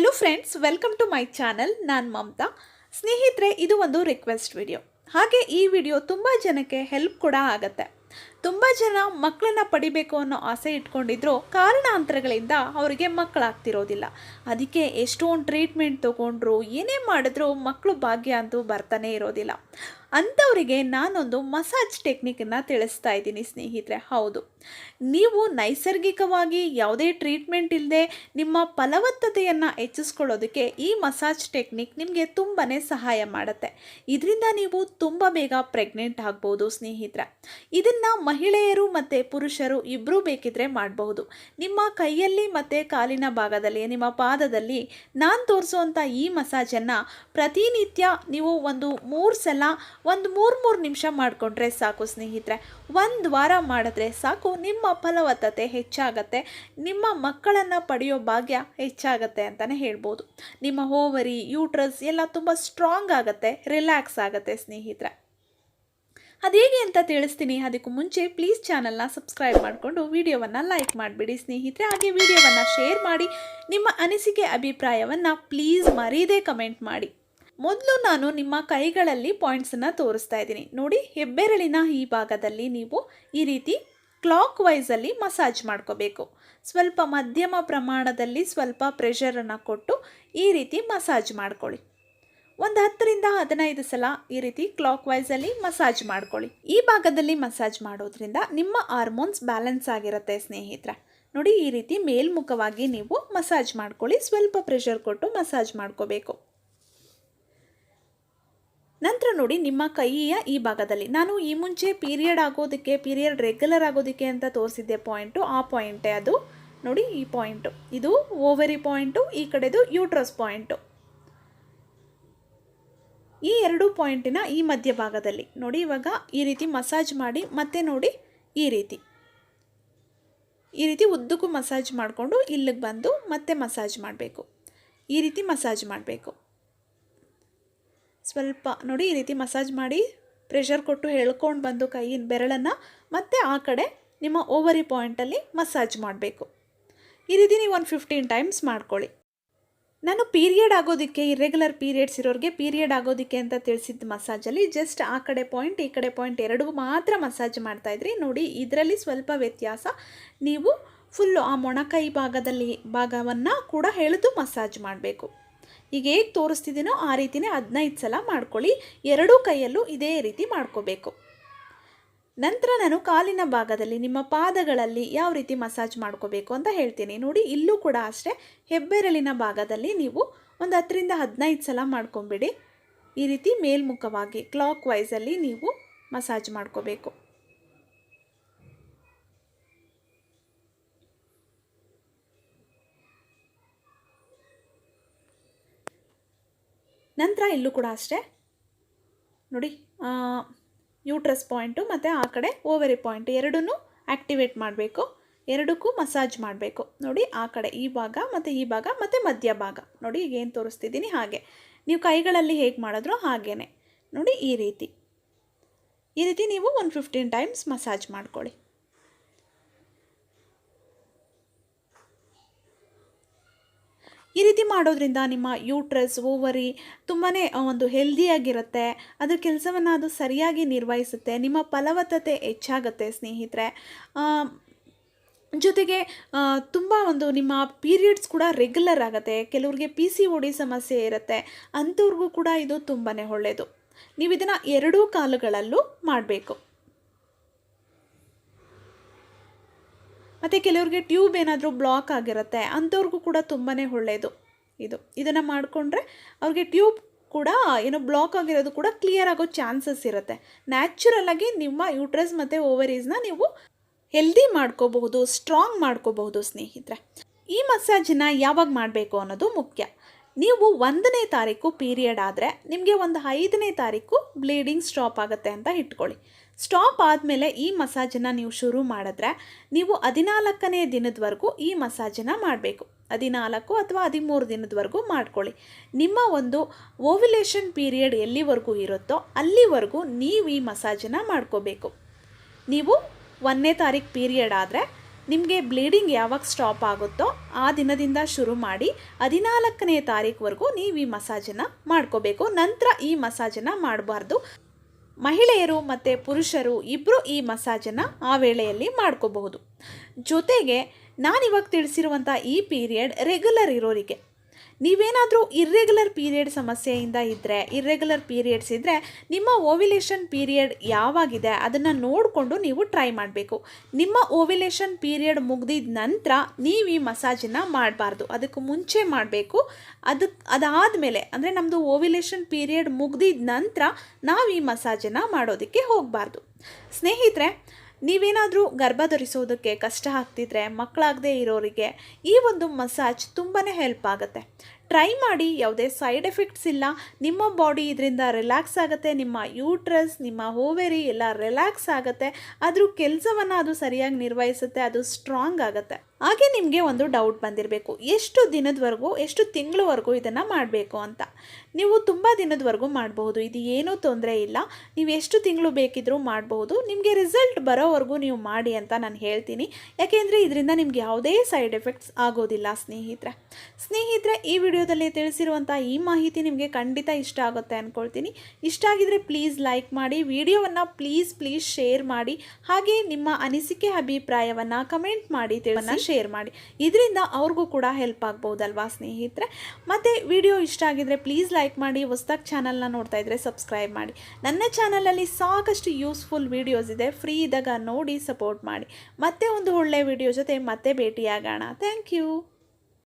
Hello friends welcome to my channel ನಾನು ಮಮತಾ. ಸ್ನೇಹಿತರೆ, ಇದು ಒಂದು ರಿಕ್ವೆಸ್ಟ್ ವಿಡಿಯೋ ಹಾಗೆ ಈ ವಿಡಿಯೋ ತುಂಬ ಜನಕ್ಕೆ ಹೆಲ್ಪ್ ಕೂಡ ಆಗತ್ತೆ. ತುಂಬ ಜನ ಮಕ್ಕಳನ್ನ ಪಡಿಬೇಕು ಅನ್ನೋ ಆಸೆ ಇಟ್ಕೊಂಡಿದ್ರು ಕಾರಣಾಂತರಗಳಿಂದ ಅವರಿಗೆ ಮಕ್ಕಳಾಗ್ತಿರೋದಿಲ್ಲ. ಅದಕ್ಕೆ ಎಷ್ಟೊಂದು ಟ್ರೀಟ್ಮೆಂಟ್ ತಗೊಂಡ್ರು, ಏನೇ ಮಾಡಿದ್ರು ಮಕ್ಕಳು ಭಾಗ್ಯ ಅಂತೂ ಬರ್ತಾನೆ ಇರೋದಿಲ್ಲ. ಅಂಥವರಿಗೆ ನಾನೊಂದು ಮಸಾಜ್ ಟೆಕ್ನಿಕನ್ನು ತಿಳಿಸ್ತಾ ಇದ್ದೀನಿ ಸ್ನೇಹಿತರೆ. ಹೌದು. ನೀವು ನೈಸರ್ಗಿಕವಾಗಿ ಯಾವುದೇ ಟ್ರೀಟ್ಮೆಂಟ್ ಇಲ್ಲದೆ ನಿಮ್ಮ ಫಲವತ್ತತೆಯನ್ನು ಹೆಚ್ಚಿಸ್ಕೊಳ್ಳೋದಕ್ಕೆ ಈ ಮಸಾಜ್ ಟೆಕ್ನಿಕ್ ನಿಮಗೆ ತುಂಬಾ ಸಹಾಯ ಮಾಡುತ್ತೆ. ಇದರಿಂದ ನೀವು ತುಂಬ ಬೇಗ ಪ್ರೆಗ್ನೆಂಟ್ ಆಗ್ಬೋದು ಸ್ನೇಹಿತರೆ. ಇದನ್ನು ಮಹಿಳೆಯರು ಮತ್ತು ಪುರುಷರು ಇಬ್ಬರೂ ಬೇಕಿದ್ರೆ ಮಾಡಬಹುದು. ನಿಮ್ಮ ಕೈಯಲ್ಲಿ ಮತ್ತು ಕಾಲಿನ ಭಾಗದಲ್ಲಿ, ನಿಮ್ಮ ಪಾದದಲ್ಲಿ ನಾನು ತೋರಿಸುವಂಥ ಈ ಮಸಾಜನ್ನು ಪ್ರತಿನಿತ್ಯ ನೀವು ಒಂದು ಮೂರು ಸಲ, ಒಂದು ಮೂರು ಮೂರು ನಿಮಿಷ ಮಾಡಿಕೊಂಡ್ರೆ ಸಾಕು ಸ್ನೇಹಿತರೆ. ಒಂದು ವಾರ ಮಾಡಿದ್ರೆ ಸಾಕು, ನಿಮ್ಮ ಫಲವತ್ತತೆ ಹೆಚ್ಚಾಗತ್ತೆ, ನಿಮ್ಮ ಮಕ್ಕಳನ್ನು ಪಡೆಯೋ ಭಾಗ್ಯ ಹೆಚ್ಚಾಗತ್ತೆ ಅಂತಲೇ ಹೇಳ್ಬೋದು. ನಿಮ್ಮ ಹೋವರಿ ಯೂಟ್ರಸ್ ಎಲ್ಲ ತುಂಬ ಸ್ಟ್ರಾಂಗ್ ಆಗುತ್ತೆ ರಿಲ್ಯಾಕ್ಸ್ ಆಗುತ್ತೆ ಸ್ನೇಹಿತರೆ. ಅದೇಗೆ ಅಂತ ತಿಳಿಸ್ತೀನಿ. ಅದಕ್ಕೂ ಮುಂಚೆ ಪ್ಲೀಸ್ ಚಾನಲ್ನ ಸಬ್ಸ್ಕ್ರೈಬ್ ಮಾಡಿಕೊಂಡು ವಿಡಿಯೋವನ್ನು ಲೈಕ್ ಮಾಡಿಬಿಡಿ ಸ್ನೇಹಿತರೆ. ಹಾಗೆ ವಿಡಿಯೋವನ್ನು ಶೇರ್ ಮಾಡಿ. ನಿಮ್ಮ ಅನಿಸಿಕೆ, ಅಭಿಪ್ರಾಯವನ್ನು ಪ್ಲೀಸ್ ಮರೀದೇ ಕಮೆಂಟ್ ಮಾಡಿ. ಮೊದಲು ನಾನು ನಿಮ್ಮ ಕೈಗಳಲ್ಲಿ ಪಾಯಿಂಟ್ಸನ್ನು ತೋರಿಸ್ತಾ ಇದ್ದೀನಿ. ನೋಡಿ, ಹೆಬ್ಬೆರಳಿನ ಈ ಭಾಗದಲ್ಲಿ ನೀವು ಈ ರೀತಿ ಕ್ಲಾಕ್ ವೈಸಲ್ಲಿ ಮಸಾಜ್ ಮಾಡ್ಕೋಬೇಕು. ಸ್ವಲ್ಪ ಮಧ್ಯಮ ಪ್ರಮಾಣದಲ್ಲಿ ಸ್ವಲ್ಪ ಪ್ರೆಷರನ್ನು ಕೊಟ್ಟು ಈ ರೀತಿ ಮಸಾಜ್ ಮಾಡ್ಕೊಳ್ಳಿ. ಒಂದು ಹತ್ತರಿಂದ ಹದಿನೈದು ಸಲ ಈ ರೀತಿ ಕ್ಲಾಕ್ ವೈಸಲ್ಲಿ ಮಸಾಜ್ ಮಾಡ್ಕೊಳ್ಳಿ. ಈ ಭಾಗದಲ್ಲಿ ಮಸಾಜ್ ಮಾಡೋದ್ರಿಂದ ನಿಮ್ಮ ಹಾರ್ಮೋನ್ಸ್ ಬ್ಯಾಲೆನ್ಸ್ ಆಗಿರುತ್ತೆ ಸ್ನೇಹಿತರೆ. ನೋಡಿ, ಈ ರೀತಿ ಮೇಲ್ಮುಖವಾಗಿ ನೀವು ಮಸಾಜ್ ಮಾಡ್ಕೊಳ್ಳಿ. ಸ್ವಲ್ಪ ಪ್ರೆಷರ್ ಕೊಟ್ಟು ಮಸಾಜ್ ಮಾಡ್ಕೋಬೇಕು. ನಂತರ ನೋಡಿ, ನಿಮ್ಮ ಕೈಯ ಈ ಭಾಗದಲ್ಲಿ. ನಾನು ಈ ಮುಂಚೆ ಪೀರಿಯಡ್ ಆಗೋದಕ್ಕೆ ಪೀರಿಯಡ್ ರೆಗ್ಯುಲರ್ ಆಗೋದಕ್ಕೆ ಅಂತ ತೋರಿಸಿದ್ದೆ ಪಾಯಿಂಟು ಆ ಪಾಯಿಂಟೇ ಅದು. ನೋಡಿ, ಈ ಪಾಯಿಂಟು ಇದು ಓವರಿ ಪಾಯಿಂಟು ಈ ಕಡೆದು ಯೂಟ್ರಸ್ ಪಾಯಿಂಟು ಈ ಎರಡು ಪಾಯಿಂಟಿನ ಈ ಮಧ್ಯಭಾಗದಲ್ಲಿ. ನೋಡಿ, ಇವಾಗ ಈ ರೀತಿ ಮಸಾಜ್ ಮಾಡಿ, ಮತ್ತೆ ನೋಡಿ ಈ ರೀತಿ. ಈ ರೀತಿ ಉದ್ದಕ್ಕೂ ಮಸಾಜ್ ಮಾಡಿಕೊಂಡು ಇಲ್ಲಿಗೆ ಬಂದು ಮತ್ತೆ ಮಸಾಜ್ ಮಾಡಬೇಕು. ಈ ರೀತಿ ಮಸಾಜ್ ಮಾಡಬೇಕು. ಸ್ವಲ್ಪ ನೋಡಿ, ಈ ರೀತಿ ಮಸಾಜ್ ಮಾಡಿ, ಪ್ರೆಷರ್ ಕೊಟ್ಟು ಹೇಳ್ಕೊಂಡು ಬಂದು ಕೈಯಿನ ಬೆರಳನ್ನು ಮತ್ತೆ ಆ ಕಡೆ ನಿಮ್ಮ ಓವರಿ ಪಾಯಿಂಟಲ್ಲಿ ಮಸಾಜ್ ಮಾಡಬೇಕು. ಈ ರೀತಿ ನೀವು ಒಂದು ಫಿಫ್ಟೀನ್ ಟೈಮ್ಸ್ ಮಾಡ್ಕೊಳ್ಳಿ. ನಾನು ಪೀರಿಯಡ್ ಆಗೋದಕ್ಕೆ ಇರೆಗ್ಯುಲರ್ ಪೀರಿಯಡ್ಸ್ ಇರೋರಿಗೆ ಪೀರಿಯಡ್ ಆಗೋದಕ್ಕೆ ಅಂತ ತಿಳಿಸಿದ್ದ ಮಸಾಜಲ್ಲಿ ಜಸ್ಟ್ ಆ ಕಡೆ ಪಾಯಿಂಟ್ ಈ ಕಡೆ ಪಾಯಿಂಟ್ ಎರಡೂ ಮಾತ್ರ ಮಸಾಜ್ ಮಾಡ್ತಾಯಿದ್ರಿ ನೋಡಿ, ಇದರಲ್ಲಿ ಸ್ವಲ್ಪ ವ್ಯತ್ಯಾಸ. ನೀವು ಫುಲ್ಲು ಆ ಮೊಣಕೈ ಭಾಗದಲ್ಲಿ, ಭಾಗವನ್ನು ಕೂಡ ಎಳೆದು ಮಸಾಜ್ ಮಾಡಬೇಕು. ಈಗ ಹೇಗೆ ತೋರಿಸ್ತಿದ್ದೀನೋ ಆ ರೀತಿಯೇ ಹದಿನೈದು ಸಲ ಮಾಡ್ಕೊಳ್ಳಿ. ಎರಡೂ ಕೈಯಲ್ಲೂ ಇದೇ ರೀತಿ ಮಾಡ್ಕೋಬೇಕು. ನಂತರ ನಾನು ಕಾಲಿನ ಭಾಗದಲ್ಲಿ ನಿಮ್ಮ ಪಾದಗಳಲ್ಲಿ ಯಾವ ರೀತಿ ಮಸಾಜ್ ಮಾಡ್ಕೋಬೇಕು ಅಂತ ಹೇಳ್ತೀನಿ. ನೋಡಿ, ಇಲ್ಲೂ ಕೂಡ ಅಷ್ಟೇ, ಹೆಬ್ಬೆರಳಿನ ಭಾಗದಲ್ಲಿ ನೀವು ಒಂದು ಹತ್ತರಿಂದ ಹದಿನೈದು ಸಲ ಮಾಡ್ಕೊಂಬಿಡಿ. ಈ ರೀತಿ ಮೇಲ್ಮುಖವಾಗಿ ಕ್ಲಾಕ್ ವೈಸಲ್ಲಿ ನೀವು ಮಸಾಜ್ ಮಾಡ್ಕೋಬೇಕು. ನಂತರ ಇಲ್ಲೂ ಕೂಡ ಅಷ್ಟೇ. ನೋಡಿ ಯೂಟ್ರಸ್ ಪಾಯಿಂಟು ಮತ್ತು ಆ ಕಡೆ ಓವರಿ ಪಾಯಿಂಟ್ ಎರಡೂ ಆ್ಯಕ್ಟಿವೇಟ್ ಮಾಡಬೇಕು. ಎರಡಕ್ಕೂ ಮಸಾಜ್ ಮಾಡಬೇಕು. ನೋಡಿ, ಆ ಕಡೆ ಈ ಭಾಗ ಮತ್ತು ಈ ಭಾಗ ಮತ್ತು ಮಧ್ಯ ಭಾಗ. ನೋಡಿ, ಈಗ ಏನು ತೋರಿಸ್ತಿದ್ದೀನಿ ಹಾಗೆ. ನೀವು ಕೈಗಳಲ್ಲಿ ಹೇಗೆ ಮಾಡಿದ್ರೋ ಹಾಗೇ ನೋಡಿ, ಈ ರೀತಿ. ಈ ರೀತಿ ನೀವು ಒಂದು ಫಿಫ್ಟೀನ್ ಟೈಮ್ಸ್ ಮಸಾಜ್ ಮಾಡ್ಕೊಳ್ಳಿ. ಈ ರೀತಿ ಮಾಡೋದ್ರಿಂದ ನಿಮ್ಮ ಯೂಟ್ರಸ್ ಓವರಿ ತುಂಬಾ ಒಂದು ಹೆಲ್ದಿಯಾಗಿರುತ್ತೆ ಅದರ ಕೆಲಸವನ್ನು ಅದು ಸರಿಯಾಗಿ ನಿರ್ವಹಿಸುತ್ತೆ. ನಿಮ್ಮ ಫಲವತ್ತತೆ ಹೆಚ್ಚಾಗುತ್ತೆ ಸ್ನೇಹಿತರೆ. ಜೊತೆಗೆ ತುಂಬ ಒಂದು ನಿಮ್ಮ ಪೀರಿಯಡ್ಸ್ ಕೂಡ ರೆಗ್ಯುಲರ್ ಆಗುತ್ತೆ. ಕೆಲವ್ರಿಗೆ ಪಿ ಸಿ ಒ ಡಿ ಸಮಸ್ಯೆ ಇರುತ್ತೆ. ಅಂಥವ್ರಿಗೂ ಕೂಡ ಇದು ತುಂಬಾ ಒಳ್ಳೆಯದು ನೀವು ಇದನ್ನು ಎರಡೂ ಕಾಲುಗಳಲ್ಲೂ ಮಾಡಬೇಕು. ಮತ್ತು ಕೆಲವ್ರಿಗೆ ಟ್ಯೂಬ್ ಏನಾದರೂ ಬ್ಲಾಕ್ ಆಗಿರುತ್ತೆ, ಅಂಥವ್ರಿಗೂ ಕೂಡ ತುಂಬಾ ಒಳ್ಳೆಯದು ಇದು. ಇದನ್ನು ಮಾಡಿಕೊಂಡ್ರೆ ಅವ್ರಿಗೆ ಟ್ಯೂಬ್ ಕೂಡ ಏನೋ ಬ್ಲಾಕ್ ಆಗಿರೋದು ಕೂಡ ಕ್ಲಿಯರ್ ಆಗೋ ಚಾನ್ಸಸ್ ಇರುತ್ತೆ. ನ್ಯಾಚುರಲಾಗಿ ನಿಮ್ಮ ಯೂಟ್ರಸ್ ಮತ್ತು ಓವರೀಸ್ನ ನೀವು ಹೆಲ್ದಿ ಮಾಡ್ಕೋಬಹುದು ಸ್ಟ್ರಾಂಗ್ ಮಾಡ್ಕೋಬಹುದು ಸ್ನೇಹಿತರೆ. ಈ ಮಸಾಜನ್ನು ಯಾವಾಗ ಮಾಡಬೇಕು ಅನ್ನೋದು ಮುಖ್ಯ. ನೀವು ಒಂದನೇ ತಾರೀಕು ಪೀರಿಯಡ್ ಆದರೆ ನಿಮಗೆ ಒಂದು ಐದನೇ ತಾರೀಕು ಬ್ಲೀಡಿಂಗ್ ಸ್ಟಾಪ್ ಆಗುತ್ತೆ ಅಂತ ಇಟ್ಕೊಳ್ಳಿ. ಸ್ಟಾಪ್ ಆದಮೇಲೆ ಈ ಮಸಾಜನ್ನು ನೀವು ಶುರು ಮಾಡಿದ್ರೆ ನೀವು ಹದಿನಾಲ್ಕನೇ ದಿನದವರೆಗೂ ಈ ಮಸಾಜನ್ನು ಮಾಡಬೇಕು. ಹದಿನಾಲ್ಕು ಅಥವಾ ಹದಿಮೂರು ದಿನದವರೆಗೂ ಮಾಡ್ಕೊಳ್ಳಿ. ನಿಮ್ಮ ಒಂದು ಓವ್ಯುಲೇಷನ್ ಪೀರಿಯಡ್ ಎಲ್ಲಿವರೆಗೂ ಇರುತ್ತೋ ಅಲ್ಲಿವರೆಗೂ ನೀವು ಈ ಮಸಾಜನ್ನು ಮಾಡ್ಕೋಬೇಕು. ನೀವು ಒಂದನೇ ತಾರೀಕು ಪೀರಿಯಡ್ ಆದರೆ ನಿಮಗೆ ಬ್ಲೀಡಿಂಗ್ ಯಾವಾಗ ಸ್ಟಾಪ್ ಆಗುತ್ತೋ ಆ ದಿನದಿಂದ ಶುರು ಮಾಡಿ ಹದಿನಾಲ್ಕನೇ ತಾರೀಕುವರೆಗೂ ನೀವು ಈ ಮಸಾಜನ್ನು ಮಾಡ್ಕೋಬೇಕು. ನಂತರ ಈ ಮಸಾಜನ್ನು ಮಾಡಬಾರ್ದು. ಮಹಿಳೆಯರು ಮತ್ತು ಪುರುಷರು ಇಬ್ಬರು ಈ ಮಸಾಜನ್ನು ಆ ವೇಳೆಯಲ್ಲಿ ಮಾಡ್ಕೋಬಹುದು. ಜೊತೆಗೆ ನಾನಿವಾಗ ತಿಳಿಸಿರುವಂಥ ಈ ಪೀರಿಯಡ್ ರೆಗ್ಯುಲರ್ ಇರೋರಿಗೆ ನೀವೇನಾದರೂ ಇರ್ರೆಗ್ಯುಲರ್ ಪೀರಿಯಡ್ ಸಮಸ್ಯೆಯಿಂದ ಇದ್ದರೆ ಇರ್ರೆಗ್ಯುಲರ್ ಪೀರಿಯಡ್ಸ್ ಇದ್ದರೆ ನಿಮ್ಮ ಓವಿಲೇಷನ್ ಪೀರಿಯಡ್ ಯಾವಾಗಿದೆ ಅದನ್ನು ನೋಡಿಕೊಂಡು ನೀವು ಟ್ರೈ ಮಾಡಬೇಕು. ನಿಮ್ಮ ಓವಿಲೇಷನ್ ಪೀರಿಯಡ್ ಮುಗ್ದಿದ ನಂತರ ನೀವು ಈ ಮಸಾಜನ್ನು ಮಾಡಬಾರ್ದು. ಅದಕ್ಕೆ ಮುಂಚೆ ಮಾಡಬೇಕು. ಅದಕ್ಕೆ ಅದಾದಮೇಲೆ ಅಂದರೆ ನಮ್ಮದು ಓವಿಲೇಷನ್ ಪೀರಿಯಡ್ ಮುಗ್ದಿದ ನಂತರ ನಾವು ಈ ಮಸಾಜನ್ನು ಮಾಡೋದಕ್ಕೆ ಹೋಗಬಾರ್ದು. ಸ್ನೇಹಿತರೆ ನೀವೇನಾದರೂ ಗರ್ಭ ಧರಿಸೋದಕ್ಕೆ ಕಷ್ಟ ಆಗ್ತಿದ್ರೆ ಮಕ್ಕಳಾಗದೇ ಇರೋರಿಗೆ ಈ ಒಂದು ಮಸಾಜ್ ತುಂಬಾ ಹೆಲ್ಪ್ ಆಗುತ್ತೆ. ಟ್ರೈ ಮಾಡಿ, ಯಾವುದೇ ಸೈಡ್ ಎಫೆಕ್ಟ್ಸ್ ಇಲ್ಲ. ನಿಮ್ಮ ಬಾಡಿ ಇದರಿಂದ ರಿಲ್ಯಾಕ್ಸ್ ಆಗುತ್ತೆ, ನಿಮ್ಮ ಯೂಟ್ರಸ್ ನಿಮ್ಮ ಹೋವೆರಿ ಎಲ್ಲ ರಿಲ್ಯಾಕ್ಸ್ ಆಗುತ್ತೆ. ಅದ್ರ ಕೆಲಸವನ್ನು ಅದು ಸರಿಯಾಗಿ ನಿರ್ವಹಿಸುತ್ತೆ, ಅದು ಸ್ಟ್ರಾಂಗ್ ಆಗುತ್ತೆ. ಹಾಗೆ ನಿಮಗೆ ಒಂದು ಡೌಟ್ ಬಂದಿರಬೇಕು. ಎಷ್ಟು ದಿನದವರೆಗೂ, ಎಷ್ಟು ತಿಂಗಳವರೆಗೂ ಇದನ್ನು ಮಾಡಬೇಕು ಅಂತ. ನೀವು ತುಂಬ ದಿನದವರೆಗೂ ಮಾಡಬಹುದು. ಇದು ಏನೂ ತೊಂದರೆ ಇಲ್ಲ. ನೀವು ಎಷ್ಟು ತಿಂಗಳು ಬೇಕಿದ್ರೂ ಮಾಡಬಹುದು. ನಿಮಗೆ ರಿಸಲ್ಟ್ ಬರೋವರೆಗೂ ನೀವು ಮಾಡಿ ಅಂತ ನಾನು ಹೇಳ್ತೀನಿ. ಯಾಕೆಂದರೆ, ಇದರಿಂದ ನಿಮ್ಗೆ ಯಾವುದೇ ಸೈಡ್ ಎಫೆಕ್ಟ್ಸ್ ಆಗೋದಿಲ್ಲ, ಸ್ನೇಹಿತರೆ. ಸ್ನೇಹಿತರೆ, ಈ ವಿಡಿಯೋದಲ್ಲಿ ತಿಳಿಸಿರುವಂಥ ಈ ಮಾಹಿತಿ ನಿಮಗೆ ಖಂಡಿತ ಇಷ್ಟ ಆಗುತ್ತೆ ಅಂದ್ಕೊಳ್ತೀನಿ ಇಷ್ಟ ಆಗಿದರೆ ಪ್ಲೀಸ್ ಲೈಕ್ ಮಾಡಿ, ವಿಡಿಯೋವನ್ನು ಪ್ಲೀಸ್ ಪ್ಲೀಸ್ ಶೇರ್ ಮಾಡಿ, ಹಾಗೆ ನಿಮ್ಮ ಅನಿಸಿಕೆ ಅಭಿಪ್ರಾಯವನ್ನು ಕಮೆಂಟ್ ಮಾಡಿ ತಿಳಿನ ಶೇರ್ ಮಾಡಿ. ಇದರಿಂದ ಅವ್ರಿಗೂ ಕೂಡ ಹೆಲ್ಪ್ ಆಗ್ಬೋದಲ್ವಾ ಸ್ನೇಹಿತರೆ? ಮತ್ತು ವಿಡಿಯೋ ಇಷ್ಟ ಆಗಿದರೆ ಪ್ಲೀಸ್ ಲೈಕ್ ಮಾಡಿ, ಹೊಸ್ದಾಗಿ ಚಾನಲ್ನ ನೋಡ್ತಾ ಇದ್ದರೆ ಸಬ್ಸ್ಕ್ರೈಬ್ ಮಾಡಿ. ನನ್ನ ಚಾನಲಲ್ಲಿ ಸಾಕಷ್ಟು ಯೂಸ್ಫುಲ್ ವೀಡಿಯೋಸ್ ಇದೆ. ಫ್ರೀ ಇದ್ದಾಗ ನೋಡಿ ಸಪೋರ್ಟ್ ಮಾಡಿ. ಮತ್ತೆ ಒಂದು ಒಳ್ಳೆಯ ವಿಡಿಯೋ ಜೊತೆ ಮತ್ತೆ ಭೇಟಿಯಾಗೋಣ. Thank you